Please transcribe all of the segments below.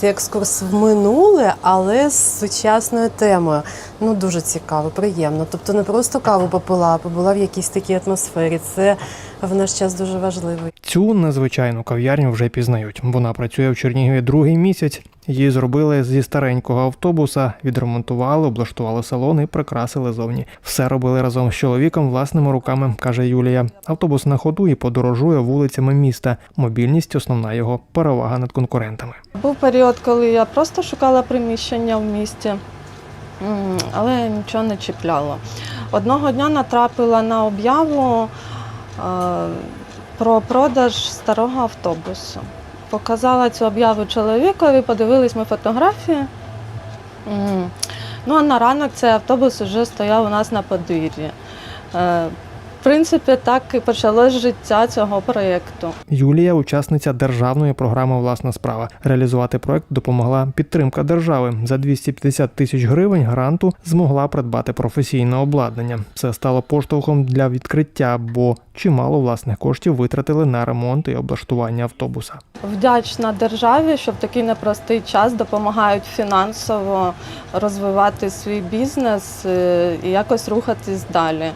Це екскурс в минуле, але з сучасною темою. Ну дуже цікаво, приємно. Тобто не просто каву попила, а побула в якійсь такій атмосфері. Це в наш час дуже важливо. Цю незвичайну кав'ярню вже пізнають. Вона працює в Чернігові другий місяць. Її зробили зі старенького автобуса, відремонтували, облаштували салон і прикрасили зовні. Все робили разом з чоловіком власними руками, каже Юлія. Автобус на ходу і подорожує вулицями міста. Мобільність основна його перевага над конкурентами. Був період, коли я просто шукала приміщення в місті, але нічого не чіпляло. Одного дня натрапила на об'яву е, про продаж старого автобусу. Показала цю об'яву чоловікові, подивились ми фотографії. Ну а на ранок цей автобус вже стояв у нас на подвір'ї. В принципі, так і почалось життя цього проєкту. Юлія учасниця державної програми Власна справа. Реалізувати проект допомогла підтримка держави. За 250 тисяч гривень гранту змогла придбати професійне обладнання. Це стало поштовхом для відкриття, бо чимало власних коштів витратили на ремонт і облаштування автобуса. Вдячна державі, що в такий непростий час допомагають фінансово розвивати свій бізнес е, і якось рухатись далі.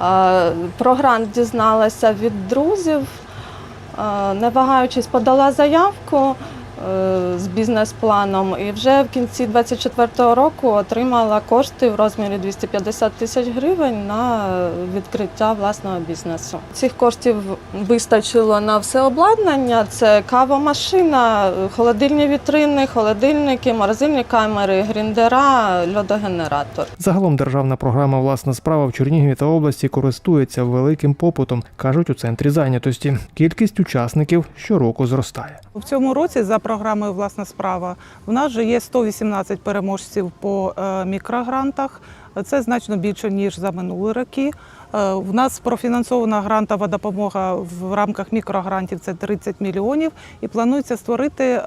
Е, Про грант дізналася від друзів, е, не вагаючись, подала заявку з бізнес-планом і вже в кінці 2024 року отримала кошти в розмірі 250 тисяч гривень на відкриття власного бізнесу. Цих коштів вистачило на все обладнання: це кавомашина, холодильні вітрини, холодильники, морозильні камери, гріндера, льодогенератор. Загалом державна програма Власна справа в Чернігові та області користується великим попитом, кажуть у центрі зайнятості. Кількість учасників щороку зростає. В цьому році за програмою Власна справа в нас вже є 118 переможців по е, мікрогрантах. Це значно більше ніж за минулі роки. Е, В нас профінансована грантова допомога в рамках мікрогрантів це 30 мільйонів, і планується створити е,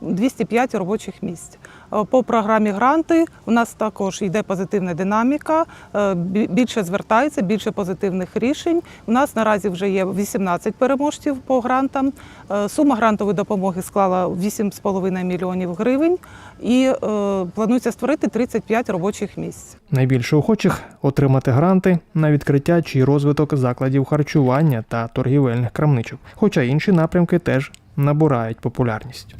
205 робочих місць. Е, По програмі гранти у нас також йде позитивна динаміка. е, Більше звертається, більше позитивних рішень. У нас наразі вже є 18 переможців по грантам. Е, Сума грантової допомоги склала 8,5 мільйонів гривень і е, планується створити 35 робочих місць. Найбільше охочих отримати гранти на відкриття чи розвиток закладів харчування та торгівельних крамничок. Хоча інші напрямки теж набирають популярність.